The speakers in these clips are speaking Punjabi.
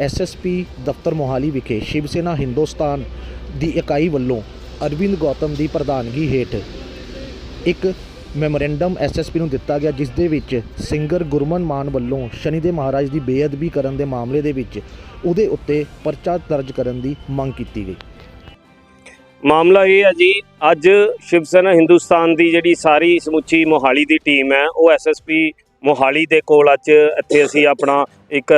ਐਸਐਸਪੀ ਦਫ਼ਤਰ ਮੋਹਾਲੀ ਵਿਖੇ ਸ਼ਿਵ ਸੈਨਾ ਹਿੰਦੁਸਤਾਨ ਦੀ ਇਕਾਈ ਵੱਲੋਂ ਅਰਵਿੰਦ ਗੌਤਮ ਦੀ ਪ੍ਰਧਾਨਗੀ ਹੇਠ ਇੱਕ ਮੈਮੋਰੈਂਡਮ ਐਸਐਸਪੀ ਨੂੰ ਦਿੱਤਾ ਗਿਆ, ਜਿਸ ਦੇ ਵਿੱਚ ਸਿੰਗਰ ਗੁਰਮਨ ਮਾਨ ਵੱਲੋਂ ਸ਼ਨੀ ਦੇ ਮਹਾਰਾਜ ਦੀ ਬੇਅਦਬੀ ਕਰਨ ਦੇ ਮਾਮਲੇ ਦੇ ਵਿੱਚ ਉਹਦੇ ਉੱਤੇ ਪਰਚਾ ਦਰਜ ਕਰਨ ਦੀ ਮੰਗ ਕੀਤੀ ਗਈ। ਮਾਮਲਾ ਇਹ ਹੈ ਜੀ, ਅੱਜ ਸ਼ਿਵ ਸੈਨਾ ਹਿੰਦੁਸਤਾਨ ਦੀ ਜਿਹੜੀ ਸਾਰੀ ਸਮੁੱਚੀ ਮੋਹਾਲੀ ਦੀ ਟੀਮ ਹੈ, ਉਹ ਐਸਐਸਪੀ ਮੋਹਾਲੀ ਦੇ ਕੋਲ ਅੱਜ ਇੱਥੇ ਅਸੀਂ ਆਪਣਾ ਇੱਕ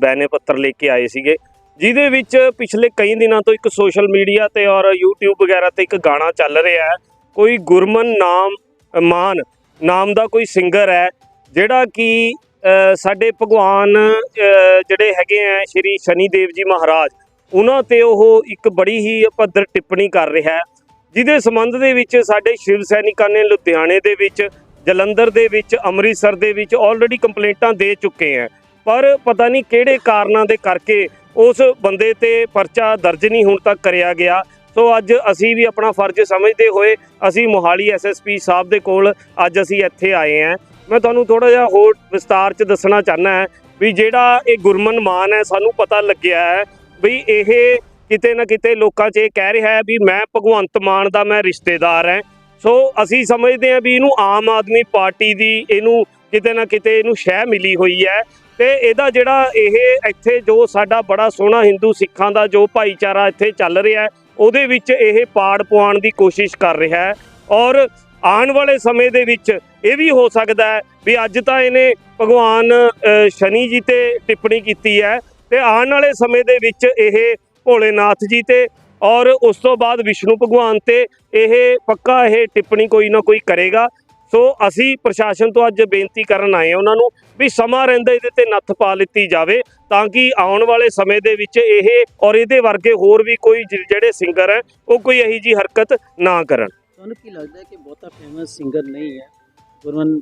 ਬੈਨੇ ਪੱਤਰ ਲੈ ਕੇ ਆਏ ਸੀਗੇ, ਜਿਹਦੇ ਵਿੱਚ ਪਿਛਲੇ ਕਈ ਦਿਨਾਂ ਤੋਂ ਇੱਕ ਸੋਸ਼ਲ ਮੀਡੀਆ ਤੇ ਔਰ YouTube ਵਗੈਰਾ ਤੇ ਇੱਕ ਗਾਣਾ ਚੱਲ ਰਿਹਾ ਹੈ। ਕੋਈ ਗੁਰਮਨ ਨਾਮ ਮਾਨ ਨਾਮ ਦਾ ਕੋਈ ਸਿੰਗਰ ਹੈ, ਜਿਹੜਾ ਕਿ ਸਾਡੇ ਭਗਵਾਨ ਜਿਹੜੇ ਹੈਗੇ ਆ ਸ਼੍ਰੀ ਸ਼ਨੀ ਦੇਵ ਜੀ ਮਹਾਰਾਜ, ਉਹਨਾਂ ਤੇ ਉਹ ਇੱਕ ਬੜੀ ਹੀ ਪੱਧਰ ਟਿੱਪਣੀ ਕਰ ਰਿਹਾ ਹੈ, ਜਿਹਦੇ ਸੰਬੰਧ ਦੇ ਵਿੱਚ ਸਾਡੇ ਸ਼ਿਵ ਸੈਨਿਕਾਂ ਨੇ ਲੁਧਿਆਣੇ ਦੇ ਵਿੱਚ ਜਲੰਧਰ ਦੇ ਵਿੱਚ, ਅੰਮ੍ਰਿਤਸਰ ਦੇ ਵਿੱਚ ਆਲਰੇਡੀ ਕੰਪਲੇਂਟਾਂ ਦੇ ਚੁੱਕੇ ਹੈ ਪਰ ਪਤਾ ਨਹੀਂ ਕਿਹੜੇ ਕਾਰਨਾਂ ਦੇ ਕਰਕੇ ਉਸ ਬੰਦੇ ਤੇ ਪਰਚਾ ਦਰਜ ਨਹੀਂ ਹੁਣ ਤੱਕ ਕਰਿਆ ਗਿਆ। ਸੋ ਅੱਜ ਅਸੀਂ ਵੀ ਆਪਣਾ ਫਰਜ਼ ਸਮਝਦੇ ਹੋਏ ਅਸੀਂ ਮੋਹਾਲੀ ਐਸਐਸਪੀ ਸਾਹਿਬ ਦੇ ਕੋਲ ਅੱਜ ਅਸੀਂ ਇੱਥੇ ਆਏ ਹਾਂ ਮੈਂ ਤੁਹਾਨੂੰ ਥੋੜਾ ਜਿਹਾ ਹੋਰ ਵਿਸਤਾਰ ਚ ਦੱਸਣਾ ਚਾਹਨਾ ਹੈ ਵੀ ਜਿਹੜਾ ਇਹ ਗੁਰਮਨ ਮਾਨ ਹੈ, ਸਾਨੂੰ ਪਤਾ ਲੱਗਿਆ ਹੈ ਵੀ ਇਹ ਕਿਤੇ ਨਾ ਕਿਤੇ ਲੋਕਾਂ 'ਚ ਇਹ ਕਹਿ ਰਿਹਾ ਹੈ ਵੀ ਮੈਂ ਭਗਵੰਤ ਮਾਨ ਦਾ ਮੈਂ ਰਿਸ਼ਤੇਦਾਰ ਹਾਂ। ਸੋ ਅਸੀਂ ਸਮਝਦੇ ਹਾਂ ਵੀ ਇਹਨੂੰ ਆਮ ਆਦਮੀ ਪਾਰਟੀ ਦੀ ਇਹਨੂੰ ਕਿਤੇ ਨਾ ਕਿਤੇ ਇਹਨੂੰ ਸ਼ਹਿ ਮਿਲੀ ਹੋਈ ਹੈ ਤੇ ਇਹਦਾ ਜਿਹੜਾ ਇਹ ਇੱਥੇ ਜੋ ਸਾਡਾ ਬੜਾ ਸੋਹਣਾ ਹਿੰਦੂ ਸਿੱਖਾਂ ਦਾ ਜੋ ਭਾਈਚਾਰਾ ਇੱਥੇ ਚੱਲ ਰਿਹਾ ਉਹਦੇ ਵਿੱਚ ਇਹ ਪਾੜ ਪਵਾਉਣ ਦੀ ਕੋਸ਼ਿਸ਼ ਕਰ ਰਿਹਾ ਹੈ। ਔਰ ਆਉਣ ਵਾਲੇ ਸਮੇਂ ਦੇ ਵਿੱਚ ਇਹ ਵੀ ਹੋ ਸਕਦਾ ਹੈ ਵੀ ਅੱਜ ਤਾਂ ਇਹਨੇ ਭਗਵਾਨ ਸ਼ਨੀ ਜੀ ਤੇ ਟਿੱਪਣੀ ਕੀਤੀ ਹੈ ਤੇ ਆਉਣ ਵਾਲੇ ਸਮੇਂ ਦੇ ਵਿੱਚ ਇਹ ਭੋਲੇਨਾਥ ਜੀ ਤੇ ਔਰ ਉਸ ਤੋਂ ਬਾਅਦ ਵਿਸ਼ਨੂੰ ਭਗਵਾਨ ਤੇ ਇਹ ਪੱਕਾ ਇਹ ਟਿੱਪਣੀ ਕੋਈ ਨਾ ਕੋਈ ਕਰੇਗਾ। ਸੋ ਅਸੀਂ ਪ੍ਰਸ਼ਾਸਨ ਤੋਂ ਅੱਜ ਬੇਨਤੀ ਕਰਨ ਆਏ ਹਾਂ ਉਹਨਾਂ ਨੂੰ ਵੀ ਸਮਾਂ ਰਹਿੰਦਾ ਇਹਦੇ ਤੇ ਨੱਥ ਪਾ ਲਿੱਤੀ ਜਾਵੇ ਤਾਂ ਕਿ ਆਉਣ ਵਾਲੇ ਸਮੇਂ ਦੇ ਵਿੱਚ ਇਹ ਔਰ ਇਹਦੇ ਵਰਗੇ ਹੋਰ ਵੀ ਕੋਈ ਜਿ- ਜਿਹੜੇ ਸਿੰਗਰ ਹੈ, ਉਹ ਕੋਈ ਇਹੀ ਜੀ ਹਰਕਤ ਨਾ ਕਰਨ। ਤੁਹਾਨੂੰ ਕੀ ਲੱਗਦਾ ਕਿ ਬਹੁਤਾ ਫੇਮਸ ਸਿੰਗਰ ਨਹੀਂ ਹੈ? ਗੁਰਮਨ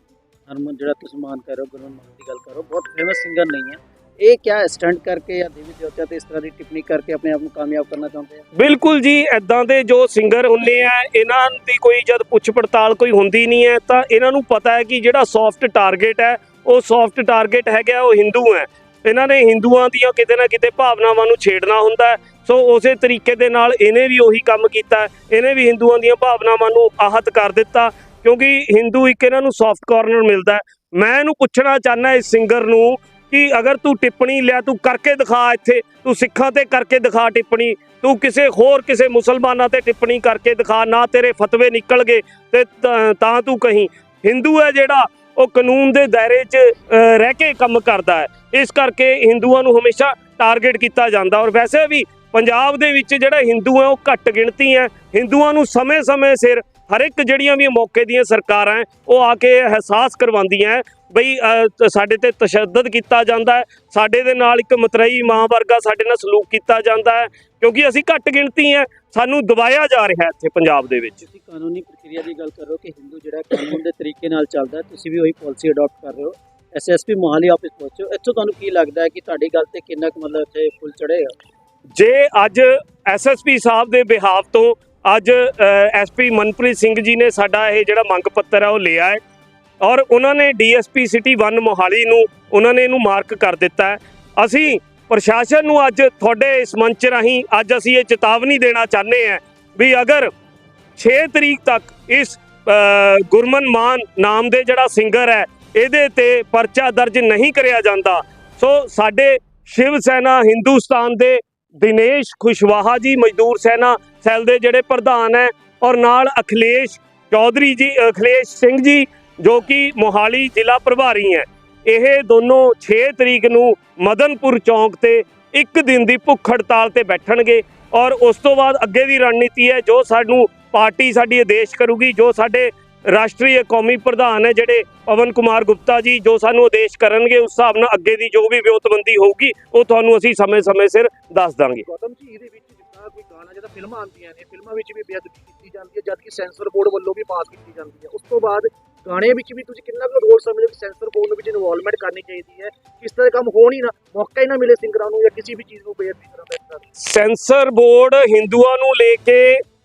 ਹਰਮਨ ਜਿਹੜਾ ਤੁਸੀਂ ਮਾਨ ਕਰ ਰਹੇ ਹੋ, ਗੁਰਮਨ ਮਾਨ ਦੀ ਗੱਲ ਕਰੋ ਬਹੁਤ ਫੇਮਸ ਸਿੰਗਰ ਨਹੀਂ ਹੈ। ਇਹ ਕਿਆ ਸਟੰਟ ਕਰਕੇ ਜਾਂ ਦੇਵੀ ਦੇਵਤਿਆਂ ਤੇ ਇਸ ਤਰ੍ਹਾਂ ਦੀ ਟਿੱਪਣੀ ਕਰਕੇ ਆਪਣੇ ਆਪ ਨੂੰ ਕਾਮਯਾਬ ਕਰਨਾ ਚਾਹੁੰਦੇ ਆ? ਬਿਲਕੁਲ ਜੀ ਐਦਾਂ ਦੇ ਜੋ ਸਿੰਗਰ ਹੁੰਦੇ ਆ, ਇਹਨਾਂ ਦੀ ਕੋਈ ਜਦ ਪੁੱਛ ਪੜਤਾਲ ਕੋਈ ਹੁੰਦੀ ਨਹੀਂ ਹੈ, ਤਾਂ ਇਹਨਾਂ ਨੂੰ ਪਤਾ ਹੈ ਕਿ ਜਿਹੜਾ ਸੌਫਟ ਟਾਰਗੇਟ ਹੈ, ਉਹ ਸੌਫਟ ਟਾਰਗੇਟ ਹੈਗਾ, ਉਹ ਹਿੰਦੂ ਹੈ। ਇਹਨਾਂ ਨੇ ਹਿੰਦੂਆਂ ਦੀਆਂ ਕਿਤੇ ਨਾ ਕਿਤੇ ਭਾਵਨਾਵਾਂ ਨੂੰ ਛੇੜਨਾ ਹੁੰਦਾ ਸੋ ਉਸੇ ਤਰੀਕੇ ਦੇ ਨਾਲ ਇਹਨੇ ਵੀ ਉਹੀ ਕੰਮ ਕੀਤਾ ਇਹਨੇ ਵੀ ਹਿੰਦੂਆਂ ਦੀਆਂ ਭਾਵਨਾਵਾਂ ਨੂੰ ਆਹਤ ਕਰ ਦਿੱਤਾ, ਕਿਉਂਕਿ ਹਿੰਦੂ ਇੱਕ ਇਹਨਾਂ ਨੂੰ ਸੌਫਟ ਕਾਰਨਰ ਮਿਲਦਾ ਮੈਂ ਇਹਨੂੰ ਪੁੱਛਣਾ ਚਾਹਨਾ ਇਸ ਸਿੰਗਰ ਨੂੰ ਕਿ ਅਗਰ ਤੂੰ ਟਿੱਪਣੀ ਲਿਆ, ਤੂੰ ਕਰਕੇ ਦਿਖਾ ਇੱਥੇ, ਤੂੰ ਸਿੱਖਾਂ ਤੇ ਕਰਕੇ ਦਿਖਾ ਟਿੱਪਣੀ, ਤੂੰ ਕਿਸੇ ਹੋਰ, ਕਿਸੇ ਮੁਸਲਮਾਨਾਂ ਤੇ ਟਿੱਪਣੀ ਕਰਕੇ ਦਿਖਾ, ਨਾ ਤੇਰੇ ਫਤਵੇ ਨਿਕਲ ਗਏ ਤੇ ਤਾਂ- ਤੂੰ ਕਹੀਂ। ਹਿੰਦੂ ਹੈ ਜਿਹੜਾ ਉਹ ਕਾਨੂੰਨ ਦੇ ਦਾਇਰੇ 'ਚ ਰਹਿ ਕੇ ਕੰਮ ਕਰਦਾ ਹੈ। ਇਸ ਕਰਕੇ ਹਿੰਦੂਆਂ ਨੂੰ ਹਮੇਸ਼ਾ ਟਾਰਗੇਟ ਕੀਤਾ ਜਾਂਦਾ। ਔਰ ਵੈਸੇ ਵੀ ਪੰਜਾਬ ਦੇ ਵਿੱਚ ਜਿਹੜਾ ਹਿੰਦੂ ਹੈ, ਉਹ ਘੱਟ ਗਿਣਤੀ ਹੈ। ਹਿੰਦੂਆਂ ਨੂੰ ਸਮੇਂ-ਸਮੇਂ ਸਿਰ ਹਰ ਇੱਕ ਜਿਹੜੀਆਂ ਵੀ ਮੌਕੇ ਦੀਆਂ ਸਰਕਾਰਾਂ ਉਹ ਆ ਕੇ ਅਹਿਸਾਸ ਕਰਵਾਉਂਦੀਆਂ ਬਈ ਸਾਡੇ ਤੇ ਤਸ਼ੱਦਦ ਕੀਤਾ ਜਾਂਦਾ ਹੈ ਸਾਡੇ ਦੇ ਨਾਲ ਇੱਕ ਮਤਰਈ ਮਾਂ ਵਰਗਾ ਸਾਡੇ ਨਾਲ ਸਲੂਕ ਕੀਤਾ ਜਾਂਦਾ ਹੈ ਕਿਉਂਕਿ ਅਸੀਂ ਘੱਟ ਗਿਣਤੀ ਹੈ ਸਾਨੂੰ ਦਬਾਇਆ ਜਾ ਰਿਹਾ ਇੱਥੇ ਪੰਜਾਬ ਦੇ ਵਿੱਚ। ਤੁਸੀਂ ਕਾਨੂੰਨੀ ਪ੍ਰਕਿਰਿਆ ਦੀ ਗੱਲ ਕਰ ਰਹੇ ਹੋ ਕਿ ਹਿੰਦੂ ਜਿਹੜਾ ਕਾਨੂੰਨ ਦੇ ਤਰੀਕੇ ਨਾਲ ਚੱਲਦਾ ਤੁਸੀਂ ਵੀ ਉਹੀ ਪਾਲਿਸੀ ਅਡਾਪਟ ਕਰ ਰਹੇ ਹੋ। ਐਸਐਸਪੀ ਮੋਹਾਲੀ ਆਫਿਸ ਪਹੁੰਚੇ ਇੱਥੋਂ ਤੁਹਾਨੂੰ ਕੀ ਲੱਗਦਾ ਹੈ ਕਿ ਤੁਹਾਡੀ ਗੱਲ ਤੇ ਕਿੰਨਾ ਕੁ ਮਤਲਬ ਇੱਥੇ ਫੁੱਲ ਚੜੇਗਾ ਜੇ ਅੱਜ ਐਸਐਸਪੀ ਸਾਹਿਬ ਦੇ ਬਿਹਾਫ ਤੋਂ ਅੱਜ ਐਸਪੀ ਮਨਪ੍ਰੀਤ ਸਿੰਘ ਜੀ ਨੇ ਸਾਡਾ ਇਹ ਜਿਹੜਾ ਮੰਗ ਪੱਤਰ ਹੈ ਉਹ ਲਿਆ ਹੈ ਔਰ ਉਹਨਾਂ ਨੇ ਡੀਐਸਪੀ ਸਿਟੀ 1 ਮੋਹਾਲੀ ਨੂੰ, ਉਹਨਾਂ ਨੇ ਇਹਨੂੰ ਮਾਰਕ ਕਰ ਦਿੱਤਾ ਅਸੀਂ ਪ੍ਰਸ਼ਾਸਨ ਨੂੰ ਅੱਜ ਤੁਹਾਡੇ ਇਸ ਮੰਚ ਰਾਹੀਂ ਅੱਜ ਅਸੀਂ ਇਹ ਚੇਤਾਵਨੀ ਦੇਣਾ ਚਾਹੁੰਦੇ ਹਾਂ ਵੀ ਅਗਰ 6 ਤਰੀਕ ਤੱਕ ਇਸ ਗੁਰਮਨ ਮਾਨ ਨਾਮ ਦੇ ਜਿਹੜਾ ਸਿੰਗਰ ਹੈ, ਇਹਦੇ ਤੇ ਪਰਚਾ ਦਰਜ ਨਹੀਂ ਕਰਿਆ ਜਾਂਦਾ, ਸੋ ਸਾਡੇ ਸ਼ਿਵ ਸੈਨਾ ਹਿੰਦੁਸਤਾਨ ਦੇ ਦਿਨੇਸ਼ ਖੁਸ਼ਵਾਹਾ ਜੀ, ਮਜ਼ਦੂਰ ਸੈਨਾ ਸੈੱਲ ਦੇ ਜਿਹੜੇ ਪ੍ਰਧਾਨ ਹੈ ਔਰ ਨਾਲ ਅਖਿਲੇਸ਼ ਚੌਧਰੀ ਜੀ, ਅਖਿਲੇਸ਼ ਸਿੰਘ ਜੀ, ਜੋ ਕਿ ਮੋਹਾਲੀ ਜ਼ਿਲ੍ਹਾ ਪ੍ਰਭਾਰੀ ਹੈ। ਇਹ ਦੋਨੋਂ 6 ਤਰੀਕ ਨੂੰ ਮਦਨਪੁਰ ਚੌਂਕ ਤੇ ਇੱਕ ਦਿਨ ਦੀ ਭੁੱਖ ਹੜਤਾਲ ਤੇ ਬੈਠਣਗੇ ਔਰ ਉਸ ਤੋਂ ਬਾਅਦ ਅੱਗੇ ਦੀ ਰਣਨੀਤੀ ਹੈ ਜੋ ਸਾਨੂੰ ਪਾਰਟੀ ਸਾਡੀ ਆਦੇਸ਼ ਕਰੂਗੀ, ਜੋ ਸਾਡੇ ਰਾਸ਼ਟਰੀ ਕੌਮੀ ਪ੍ਰਧਾਨ ਹੈ ਜਿਹੜੇ ਪਵਨ ਕੁਮਾਰ ਗੁਪਤਾ ਜੀ ਜੋ ਸਾਨੂੰ ਆਦੇਸ਼ ਕਰਨਗੇ ਉਸ ਹਿਸਾਬ ਨਾਲ ਅੱਗੇ ਦੀ ਜੋ ਵੀ ਵਿਉਂਤਬੰਦੀ ਹੋਊਗੀ ਉਹ ਤੁਹਾਨੂੰ ਅਸੀਂ ਸਮੇਂ-ਸਮੇਂ ਸਿਰ ਦੱਸ ਦਾਂਗੇ ਗੌਤਮ ਜੀ ਇਹਦੇ ਵਿੱਚ ਜਿੱਦਾਂ ਕੋਈ ਗਾਣਾ ਜਿਹਦਾ ਫਿਲਮਾਂ ਆਉਂਦੀਆਂ ਨੇ ਫਿਲਮਾਂ ਵਿੱਚ ਵੀ ਬੇਅਦਬੀ ਕੀਤੀ ਜਾਂਦੀ ਹੈ ਜਦਕਿ ਸੈਂਸਰ ਬੋਰਡ ਵੱਲੋਂ ਵੀ ਪਾਸ ਕੀਤੀ ਜਾਂਦੀ ਹੈ ਉਸ ਤੋਂ ਬਾਅਦ ਗਾਣੇ ਵਿੱਚ ਵੀ ਤੁਸੀਂ ਕਿੰਨਾ ਕੁ ਰੋਲ ਸਮਝਦੇ ਹੋ ਸੈਂਸਰ ਬੋਰਡ ਨੂੰ ਵਿੱਚ ਇਨਵੋਲਵਮੈਂਟ ਕਰਨੀ ਚਾਹੀਦੀ ਹੈ ਇਸ ਤਰ੍ਹਾਂ ਦੇ ਕੰਮ ਹੋਣ ਹੀ ਨਾ ਮੌਕਾ ਹੀ ਨਾ ਮਿਲੇ ਸਿੰਗਰਾਂ ਨੂੰ ਜਾਂ ਕਿਸੇ ਵੀ ਚੀਜ਼ ਨੂੰ ਬੇਅਦਬੀ ਕਰਨ ਦੀ। ਸੈਂਸਰ ਬੋਰਡ ਹਿੰਦੂਆਂ ਨੂੰ ਲੈ ਕੇ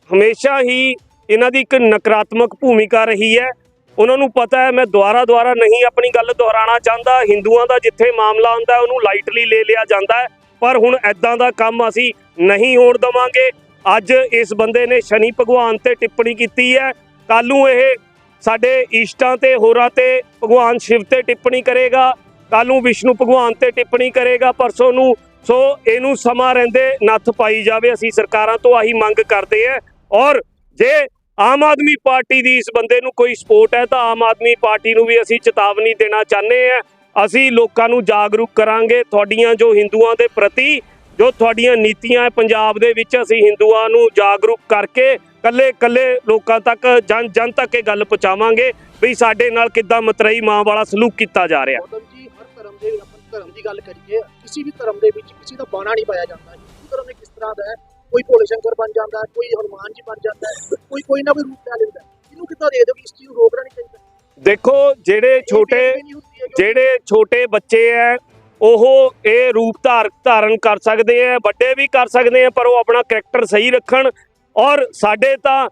ਹਮੇਸ਼ਾ ਹੀ ਇਹਨਾਂ ਦੀ ਇੱਕ ਨਕਾਰਾਤਮਕ ਭੂਮਿਕਾ ਰਹੀ ਹੈ। ਉਹਨਾਂ ਨੂੰ ਪਤਾ ਹੈ, ਮੈਂ ਦੁਆਰਾ ਦੁਆਰਾ ਨਹੀਂ ਆਪਣੀ ਗੱਲ ਦੁਹਰਾਉਣਾ ਚਾਹੁੰਦਾ। ਹਿੰਦੂਆਂ ਦਾ ਜਿੱਥੇ ਮਾਮਲਾ ਆਉਂਦਾ ਉਹਨੂੰ ਲਾਈਟਲੀ ਲੈ ਲਿਆ ਜਾਂਦਾ ਹੈ। ਪਰ ਹੁਣ ਐਦਾਂ ਦਾ ਕੰਮ ਅਸੀਂ ਨਹੀਂ ਹੋਣ ਦਵਾਂਗੇ। ਅੱਜ ਇਸ ਬੰਦੇ ਨੇ ਸ਼ਨੀ ਭਗਵਾਨ ਤੇ ਟਿੱਪਣੀ ਕੀਤੀ ਹੈ। ਕੱਲ ਨੂੰ ਇਹ ਸਾਡੇ ਇਸ਼ਟਾਂ ਤੇ, ਹੋਰਾਂ ਤੇ ਭਗਵਾਨ ਸ਼ਿਵ ਤੇ ਟਿੱਪਣੀ ਕਰੇਗਾ। ਕੱਲ ਨੂੰ ਵਿਸ਼ਨੂੰ ਭਗਵਾਨ ਤੇ ਟਿੱਪਣੀ ਕਰੇਗਾ ਪਰਸੋਂ ਨੂੰ। ਸੋ ਇਹਨੂੰ ਸਮਾਂ ਰਹਿੰਦੇ ਨੱਥ ਪਾਈ ਜਾਵੇ। ਅਸੀਂ ਸਰਕਾਰਾਂ ਤੋਂ ਆਹੀ ਮੰਗ ਕਰਦੇ ਹਾਂ। ਔਰ ਜੇ ਆਮ ਆਦਮੀ ਪਾਰਟੀ ਦੀ ਇਸ ਬੰਦੇ ਨੂੰ ਕੋਈ ਸਪੋਰਟ ਹੈ ਤਾਂ ਆਮ ਆਦਮੀ ਪਾਰਟੀ ਨੂੰ ਵੀ ਅਸੀਂ ਚੇਤਾਵਨੀ ਦੇਣਾ ਚਾਹੁੰਦੇ ਹਾਂ। ਅਸੀਂ ਲੋਕਾਂ ਨੂੰ ਜਾਗਰੂਕ ਕਰਾਂਗੇ। ਤੁਹਾਡੀਆਂ ਜੋ ਹਿੰਦੂਆਂ ਦੇ ਪ੍ਰਤੀ ਜੋ ਤੁਹਾਡੀਆਂ ਨੀਤੀਆਂ ਪੰਜਾਬ ਦੇ ਵਿੱਚ ਅਸੀਂ ਹਿੰਦੂਆਂ ਨੂੰ ਜਾਗਰੂਕ ਕਰਕੇ ਕੱਲੇ ਕੱਲੇ ਲੋਕਾਂ ਤੱਕ ਜਨ ਜਨ ਤੱਕ ਇਹ ਗੱਲ ਪਹੁੰਚਾਵਾਂਗੇ ਵੀ ਸਾਡੇ ਨਾਲ ਕਿੱਦਾਂ ਮਤਰਈ ਮਾਂ ਵਾਲਾ ਸਲੂਕ ਕੀਤਾ ਜਾ ਰਿਹਾ। ਜੀ, ਹਰ ਧਰਮ ਦੇ ਆਪਾਂ ਧਰਮ ਦੀ ਗੱਲ ਕਰੀਏ, ਕਿਸੇ ਵੀ ਧਰਮ ਦੇ ਵਿੱਚ ਕਿਸੇ ਦਾ ਬਾਣਾ ਨਹੀਂ ਪਾਇਆ ਜਾਂਦਾ। ਹਿੰਦੂ ਧਰਮ ਵਿੱਚ ਕਿਸ ਤਰ੍ਹਾਂ ਦਾ ਹੈ? ਕੋਈ ਭੋਲੇ ਸ਼ੰਕਰ ਬਣ ਜਾਂਦਾ ਕੋਈ ਹਨੂਮਾਨ ਜੀ ਬਣ ਜਾਂਦਾ ਕੋਈ ਕੋਈ ਨਾ ਕੋਈ ਰੂਪ ਲੈ ਲੈਂਦਾ। ਇਹਨੂੰ ਕਿੱਦਾਂ ਦੇ ਦਿਓ ਕਿ ਇਸ ਚੀਜ਼ ਨੂੰ ਰੋਕਣਾ ਨਹੀਂ ਚਾਹੀਦਾ। ਦੇਖੋ ਜਿਹੜੇ ਛੋਟੇ ਜਿਹੜੇ ਛੋਟੇ ਬੱਚੇ ਐ ਉਹ ਇਹ ਰੂਪ ਧਾਰ ਧਾਰਨ ਕਰ ਸਕਦੇ ਐ ਵੱਡੇ ਵੀ ਕਰ ਸਕਦੇ ਐ ਪਰ ਉਹ ਆਪਣਾ ਕੈਰੈਕਟਰ ਸਹੀ ਰੱਖਣ। ਔਰ ਸਾਡੇ ਤਾਂ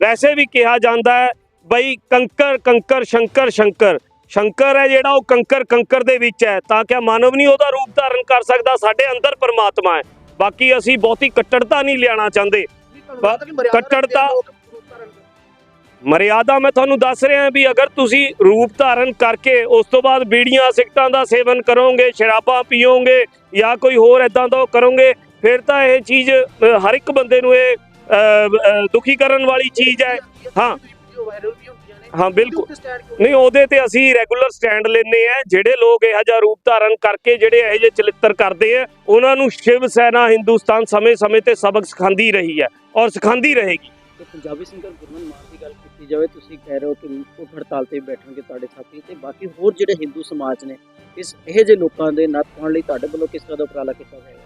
ਵੈਸੇ ਵੀ ਕਿਹਾ ਜਾਂਦਾ ਹੈ ਬਈ ਕੰਕਰ ਕੰਕਰ ਸ਼ੰਕਰ ਸ਼ੰਕਰ। ਸ਼ੰਕਰ ਹੈ ਜਿਹੜਾ ਉਹ ਕੰਕਰ ਕੰਕਰ ਦੇ ਵਿੱਚ ਹੈ ਤਾਂ ਕਿ ਮਾਨਵ ਨਹੀਂ ਉਹਦਾ ਰੂਪ ਧਾਰਨ ਕਰ ਸਕਦਾ? ਸਾਡੇ ਅੰਦਰ ਪਰਮਾਤਮਾ ਹੈ ਬਾਕੀ ਅਸੀਂ ਬਹੁਤੀ ਕੱਟੜਤਾ ਨਹੀਂ ਲਿਆਣਾ ਚਾਹੁੰਦੇ ਕੱਟੜਤਾ-। ਮਰਿਆਦਾ ਮੈਂ ਤੁਹਾਨੂੰ ਦੱਸ ਰਿਹਾ ਵੀ ਅਗਰ ਤੁਸੀਂ ਰੂਪ ਧਾਰਨ ਕਰਕੇ ਉਸ ਤੋਂ ਬਾਅਦ ਬੀੜੀਆਂ ਸਿਗਟਾਂ ਦਾ ਸੇਵਨ ਕਰੋਗੇ ਸ਼ਰਾਬਾਂ ਪੀਓਗੇ ਜਾਂ ਕੋਈ ਹੋਰ ਇਦਾਂ ਦਾ ਕਰੋਗੇ ਫਿਰ ਤਾਂ ਇਹ ਚੀਜ਼ ਹਰ ਇੱਕ ਬੰਦੇ ਨੂੰ ਇਹ ਦੁਖੀ ਕਰਨ ਵਾਲੀ ਚੀਜ਼ ਹੈ ਹਾਂ। ਹਾਂ ਬਿਲਕੁਲ। ਨਹੀਂ ਉਹਦੇ ਤੇ ਅਸੀਂ ਰੈਗੂਲਰ ਸਟੈਂਡ ਲੈਨੇ ਆ ਜਿਹੜੇ ਲੋਕ ਇਹੋ ਜਿਹਾ ਰੂਪ ਧਾਰਨ ਕਰਕੇ ਜਿਹੜੇ ਇਹੋ ਜਿਹੇ ਚਲਿੱਤਰ ਕਰਦੇ ਆ ਉਹਨਾਂ ਨੂੰ ਸ਼ਿਵ ਸੈਨਾ ਹਿੰਦੁਸਤਾਨ ਸਮੇਂ-ਸਮੇਂ ਤੇ ਸਬਕ ਸਿਖਾਉਂਦੀ ਰਹੀ ਹੈ ਔਰ ਸਿਖਾਉਂਦੀ ਰਹੇਗੀ। ਤੇ ਪੰਜਾਬੀ ਸਿੰਗਰ ਗੁਰਮਨ ਮਾਨ ਦੀ ਗੱਲ ਕੀਤੀ ਜਾਵੇ ਤੁਸੀਂ ਕਹਿ ਰਹੇ ਹੋ ਕਿ ਭੁੱਖ ਹੜਤਾਲ ਤੇ ਬੈਠਣਗੇ ਤੁਹਾਡੇ ਸਾਥੀ ਤੇ ਬਾਕੀ ਹੋਰ ਜਿਹੜੇ ਹਿੰਦੂ ਸਮਾਜ ਨੇ ਇਸ ਇਹੋ ਜਿਹੇ ਲੋਕਾਂ ਦੇ ਨੱਥ ਪਾਉਣ ਲਈ ਤੁਹਾਡੇ ਵੱਲੋਂ ਕਿਸ ਤਰ੍ਹਾਂ ਦਾ ਉਪਰਾਲਾ ਕੀਤਾ ਜਾਏਗਾ?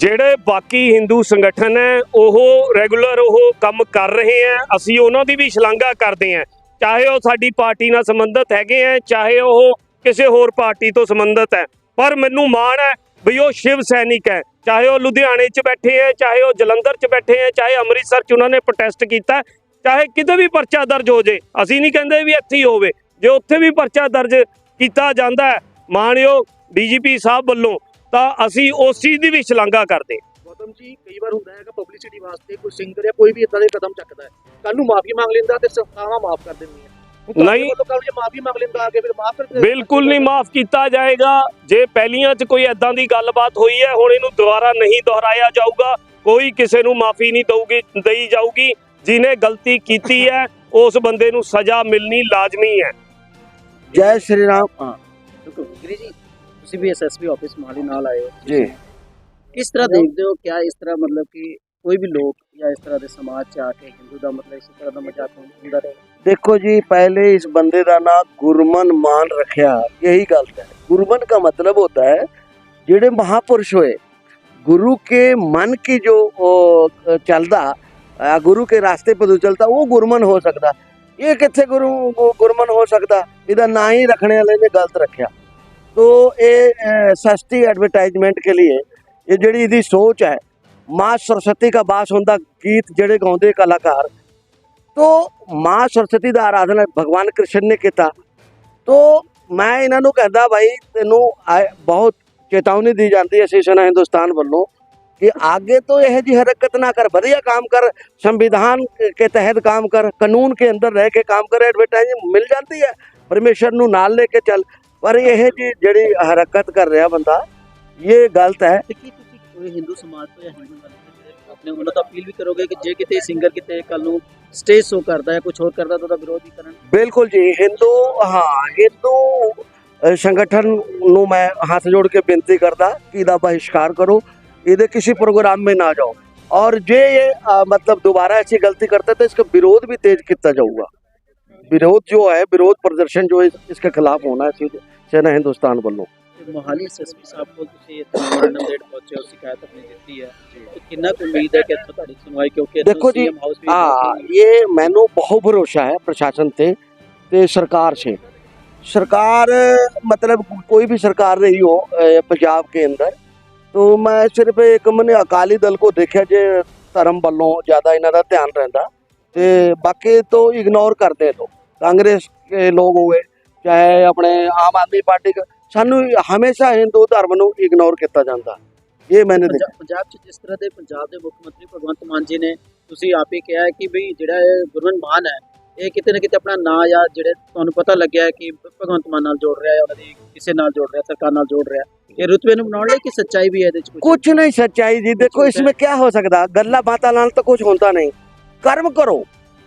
ਜਿਹੜੇ ਬਾਕੀ ਹਿੰਦੂ ਸੰਗਠਨ ਹੈ ਉਹ ਰੈਗੂਲਰ ਉਹ ਕੰਮ ਕਰ ਰਹੇ ਹੈ ਅਸੀਂ ਉਹਨਾਂ ਦੀ ਵੀ ਸ਼ਲਾਘਾ ਕਰਦੇ ਹਾਂ। ਚਾਹੇ ਉਹ ਸਾਡੀ ਪਾਰਟੀ ਨਾਲ ਸੰਬੰਧਿਤ ਹੈਗੇ ਹੈ ਚਾਹੇ ਉਹ ਕਿਸੇ ਹੋਰ ਪਾਰਟੀ ਤੋਂ ਸੰਬੰਧਿਤ ਹੈ। ਪਰ ਮੈਨੂੰ ਮਾਣ ਹੈ ਵੀ ਉਹ ਸ਼ਿਵ ਸੈਨਿਕ ਹੈ। ਚਾਹੇ ਉਹ ਲੁਧਿਆਣੇ 'ਚ ਬੈਠੇ ਹੈ ਚਾਹੇ ਉਹ ਜਲੰਧਰ 'ਚ ਬੈਠੇ ਹੈ ਚਾਹੇ ਅੰਮ੍ਰਿਤਸਰ 'ਚ ਉਹਨਾਂ ਨੇ ਪ੍ਰੋਟੈਸਟ ਕੀਤਾ, ਚਾਹੇ ਕਿਤੇ ਵੀ ਪਰਚਾ ਦਰਜ ਹੋ ਜੇ, ਅਸੀਂ ਨਹੀਂ ਕਹਿੰਦੇ ਵੀ ਇੱਥੇ ਹੀ ਹੋਵੇ। ਜੇ ਉੱਥੇ ਵੀ ਪਰਚਾ ਦਰਜ ਕੀਤਾ ਜਾਂਦਾ ਹੈ ਮਾਨਯੋਗ ਡੀਜੀਪੀ ਸਾਹਿਬ ਵੱਲੋਂ, ਤਾਂ ਅਸੀਂ ਉਸ ਚੀਜ਼ ਦੀ ਵੀ ਸ਼ਲਾਘਾ ਕਰਦੇ ਹਾਂ। ਗੌਤਮ ਜੀ ਕਈ ਵਾਰ ਹੁੰਦਾ ਹੈ ਕਿ ਪਬਲਿਸਿਟੀ ਵਾਸਤੇ ਕੋਈ ਸਿੰਗਰ ਜਾਂ ਕੋਈ ਵੀ ਇਦਾਂ ਦੇ ਕਦਮ ਚੱਕਦਾ ਹੈ। ਕੱਲ ਨੂੰ ਮਾਫੀ ਮੰਗ ਲੈਂਦਾ ਤੇ ਸੰਸਥਾਵਾਂ ਮਾਫ ਕਰ ਦਿੰਦੀਆਂ। ਨਹੀਂ। ਵੱਲੋਂ ਕੱਲ ਜੇ ਮਾਫੀ ਮੰਗ ਲੈਂਦਾ ਆ ਕੇ ਫਿਰ ਮਾਫ ਕਰ ਬਿਲਕੁਲ ਨਹੀਂ ਮਾਫ ਕੀਤਾ ਜਾਏਗਾ। ਜੇ ਪਹਿਲੀਆਂ 'ਚ ਕੋਈ ਐਦਾਂ ਦੀ ਗੱਲਬਾਤ ਹੋਈ ਹੈ ਹੁਣ ਇਹਨੂੰ ਦੁਬਾਰਾ ਨਹੀਂ ਦੁਹਰਾਇਆ ਜਾਊਗਾ। ਕੋਈ ਕਿਸੇ ਨੂੰ ਮਾਫੀ ਨਹੀਂ ਦਊਗੀ ਦਈ ਜਾਊਗੀ। ਜਿਨੇ ਗਲਤੀ ਕੀਤੀ ਹੈ ਉਸ ਬੰਦੇ ਨੂੰ ਸਜ਼ਾ ਮਿਲਣੀ ਲਾਜ਼ਮੀ ਹੈ। ਜੈ ਸ਼੍ਰੀ ਰਾਮ। ਜੀ ਤੁਸੀਂ ਵੀ ਐਸਐਸਪੀ ਆਫਿਸ ਮਾਲੀ ਨਾਲ ਆਏ ਹੋ। ਜੀ। ਕਿਸ ਤਰ੍ਹਾਂ ਦੇਖਦੇ ਹੋ ਕਿਆ ਇਸ ਤਰ੍ਹਾਂ ਮਤਲਬ ਕਿ ਕੋਈ ਵੀ ਲੋਕ ਜਾਂ ਇਸ ਤਰ੍ਹਾਂ ਦੇ ਸਮਾਜ ਚ ਆ ਕੇ ਹਿੰਦੂ ਦਾ ਮਤਲਬ ਇਸ ਤਰ੍ਹਾਂ ਦਾ ਮਜ਼ਾਕ ਹੁੰਦਾ ਰਹੇ देखो जी पहले इस बंदे का नाम गुरमन मान रखा यही गलत है गुरमन का मतलब होता है जेड़े महापुरुष होए गुरु के मन की जो ओ, चलदा अ, गुरु के रास्ते पर जो चलता वो गुरमन हो सकता ये कितने गुरु वो गुरमन हो सकता इधर ना ही रखने वाले ने गलत रखा तो ये सस्ती एडवर्टाइजमेंट के लिए ये ਜਿਹੜੀ ਇਹਦੀ ਸੋਚ ਹੈ ਮਾਂ ਸਰਸਵਤੀ ਦਾ ਬਾਸ ਹੁੰਦਾ ਗੀਤ ਜਿਹੜੇ ਗਾਉਂਦੇ ਕਲਾਕਾਰ ਤੋ ਮਾਂ ਸਰਸਵਤੀ ਦਾ ਆਰਾਧਨਾ ਭਗਵਾਨ ਕ੍ਰਿਸ਼ਨ ਨੇ ਕੀਤਾ ਤੋ ਮੈਂ ਇਹਨਾਂ ਨੂੰ ਕਹਿੰਦਾ ਭਾਈ ਤੈਨੂੰ ਆ- ਬਹੁਤ ਚੇਤਾਵਨੀ ਦੀ ਜਾਂਦੀ ਹੈ ਸ਼ਿਵ ਸੈਨਾ ਹਿੰਦੁਸਤਾਨ ਵੱਲੋਂ ਕਿ आगे तो यह जी हरकत ना कर बढ़िया काम कर संविधान के तहत काम कर कानून के अंदर रह के काम कर एडवर्टाइजिंग मिल जाती है परमेश्वर ਨੂੰ ਨਾਲ ਲੈ ਕੇ ਚੱਲ ਪਰ ਇਹ ਜੀ ਜਿਹੜੀ ਹਰਕਤ ਕਰ ਰਿਹਾ ਬੰਦਾ ਇਹ ਗਲਤ ਹੈ ਤੇ ਕੀ ਤੁਸੀਂ ਕੋਈ ਹਿੰਦੂ ਸਮਾਜ ਤੋਂ ਜਾਂ ਹਿੰਦੂ ਧਰਮ ਤੋਂ ਜਿਹੜੇ ਆਪਣੇ ਉਹਨਾਂ ਤੋਂ ਅਪੀਲ ਵੀ ਕਰੋਗੇ ਕਿ ਜੇ ਕਿਤੇ ਸਿੰਗਰ ਕਿਤੇ ਕੱਲ ਨੂੰ ਸਟੇਜ ਸ਼ੋ ਕਰਦਾ ਹੈ ਕੁਝ ਹੋਰ ਕਰਦਾ ਤਾਂ ਉਹਦਾ ਵਿਰੋਧ ਵੀ ਕਰਨ ਬਿਲਕੁਲ ਜੀ ਹਿੰਦੂ ਹਾਂ ਹਿੰਦੂ ਅ, ਸੰਗਠਨ ਨੂੰ ਮੈਂ ਹੱਥ ਜੋੜ ਕੇ ਬੇਨਤੀ ਕਰਦਾ ਕਿ ਇਹਦਾ ਬਹਿਸ਼ਕਾਰ ਕਰੋ ਇਹਦੇ ਕਿਸੇ प्रोग्राम में ना जाओ और जे ये अ, मतलब दोबारा ऐसी गलती करते तो इसका विरोध भी तेज किया जाऊगा विरोध जो है विरोध प्रदर्शन जो है इसके खिलाफ होना है सिर्फ सेना हिंदुस्तान ਵੱਲੋਂ ਤੇ ਮੋਹਾਲੀ ਐਸਐਸਪੀ ਸਾਹਿਬ ਕੋਲ ਤੁਸੀਂ ਇੱਥੇ ਮੈਮੋਰੰਡਮ ਡੇਟ ਪਹੁੰਚੇ ਹੋ ਸ਼ਿਕਾਇਤ ਆਪਣੀ ਦਿੱਤੀ ਹੈ ਤੇ ਕਿੰਨਾ ਕੁ ਉਮੀਦ ਹੈ ਕਿ ਇੱਥੋਂ ਤੁਹਾਡੀ ਸੁਣਵਾਈ ਕਿਉਂਕਿ ਇੱਥੋਂ ਦੇਖੋ ਜੀ, CM ਹਾਊਸ ਵੀ ਹਾਂ ਇਹ ਮੈਨੂੰ ਬਹੁਤ ਭਰੋਸਾ ਹੈ ਪ੍ਰਸ਼ਾਸਨ ਤੇ ਤੇ ਸਰਕਾਰ ਸੇ सरकार मतलब कोई भी सरकार रही हो अ, पंजाब के अंदर तो ਮੈਂ ਸਿਰਫ ਇੱਕ ਮਨੇ ਅਕਾਲੀ ਦਲ ਕੋ ਦੇਖਿਆ ਜੇ ਧਰਮ ਵੱਲੋਂ ਜ਼ਿਆਦਾ ਇਹਨਾਂ ਦਾ ਧਿਆਨ ਰਹਿੰਦਾ ਤੇ ਬਾਕੀ ਤੋਂ ਇਗਨੋਰ ਕਰਦੇ ਲੋਕ ਕਾਂਗਰਸ के लोग ਚਾਹੇ ਆਪਣੇ ਆਮ ਆਦਮੀ ਪਾਰਟੀ ਸਾਨੂੰ ਹਮੇਸ਼ਾ ਹਿੰਦੂ ਧਰਮ ਨੂੰ ਇਗਨੋਰ ਕੀਤਾ ਜਾਂਦਾ। ਇਹ ਮੈਨੇ ਦੇਖਿਆ। ਪੰਜਾਬ ਚ ਜਿਸ ਤਰ੍ਹਾਂ ਦੇ ਪੰਜਾਬ ਦੇ ਮੁੱਖ ਮੰਤਰੀ ਭਗਵੰਤ ਮਾਨ ਜੀ ਨੇ ਤੁਸੀਂ ਆਪੇ ਕਿਹਾ ਕਿ ਭਈ ਜਿਹੜਾ ਗੁਰਵੰਤ ਮਾਨ ਹੈ ਇਹ ਕਿਤੇ ਨਾ ਕਿਤੇ ਆਪਣਾ ਨਾਂ ਜਾਂ ਜਿਹੜੇ ਤੁਹਾਨੂੰ ਪਤਾ ਲੱਗਿਆ ਕਿ ਭਗਵੰਤ ਮਾਨ ਨਾਲ ਜੋੜ ਰਿਹਾ ਹੈ ਉਹਨਾਂ ਦੀ ਕਿਸੇ ਨਾਲ ਜੋੜ ਰਿਹਾ ਸਰਕਾਰ ਨਾਲ ਜੋੜ ਰਿਹਾ ਇਹ ਰੁਤਬੇ ਨੂੰ ਬਣਾਉਣ ਲਈ ਕਿ ਸੱਚਾਈ ਵੀ ਹੈ ਇਹਦੇ ਵਿੱਚ ਕੁਝ ਨਹੀਂ ਸੱਚਾਈ ਜੀ। ਦੇਖੋ ਇਸ ਵਿੱਚ ਕੀ ਹੋ ਸਕਦਾ? ਗੱਲਾਂ ਬਾਤਾਂ ਨਾਲ ਤਾਂ ਕੁਝ ਹੁੰਦਾ ਨਹੀਂ। ਕਰਮ ਕਰੋ।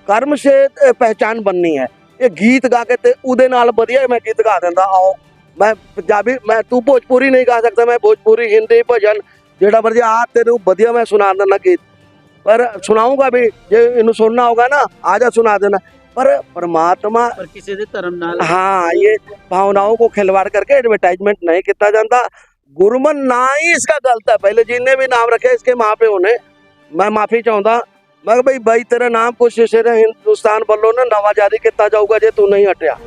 ਕਰਮ ਸੇ पहचान ਬਣਨੀ ਹੈ। ਇਹ ਗੀਤ ਗਾ ਕੇ ਤੇ ਉਹਦੇ ਨਾਲ ਵਧੀਆ ਮੈਂ ਗੀਤ ਗਾ ਦਿੰਦਾ ਆਓ ਮੈਂ ਪੰਜਾਬੀ ਮੈਂ ਤੂੰ ਭੋਜਪੁਰੀ ਨਹੀਂ ਗਾ ਸਕਦਾ ਮੈਂ ਭੋਜਪੁਰੀ ਹਿੰਦੀ ਭਜਨ ਜਿਹੜਾ ਮਰਜੀ ਆ ਤੈਨੂੰ ਵਧੀਆ ਮੈਂ ਸੁਣਾ ਦਿੰਦਾ ਗੀਤ ਪਰ ਸੁਣਾਉਂਗਾ ਵੀ ਜੇ ਇਹਨੂੰ ਸੁਣਨਾ ਹੋਗਾ ਨਾ ਆ ਜਾ ਸੁਣਾ ਦੇਣਾ ਪਰ परमात्मा ਪਰ ਕਿਸੇ ਦੇ ਧਰਮ ਨਾਲ हाँ ये भावनाओं को खिलवाड़ करके एडवर्टाइजमेंट नहीं किया जाता गुरमन ना ही इसका गलत है पहले जिन्हें भी नाम रखे इसके माँ पे होने मैं माफी चाहता ਮੈਂ ਕਿਹਾ ਬਈ ਬਾਈ ਤੇਰਾ ਨਾਮ ਕੋਸ਼ਿਸ਼ ਹੈ ਹਿੰਦੁਸਤਾਨ ਵੱਲੋਂ ਨਾ ਨਵਾਂ ਜਾਰੀ ਕੀਤਾ ਜਾਊਗਾ ਜੇ ਤੂੰ ਨਹੀਂ ਹਟਿਆ।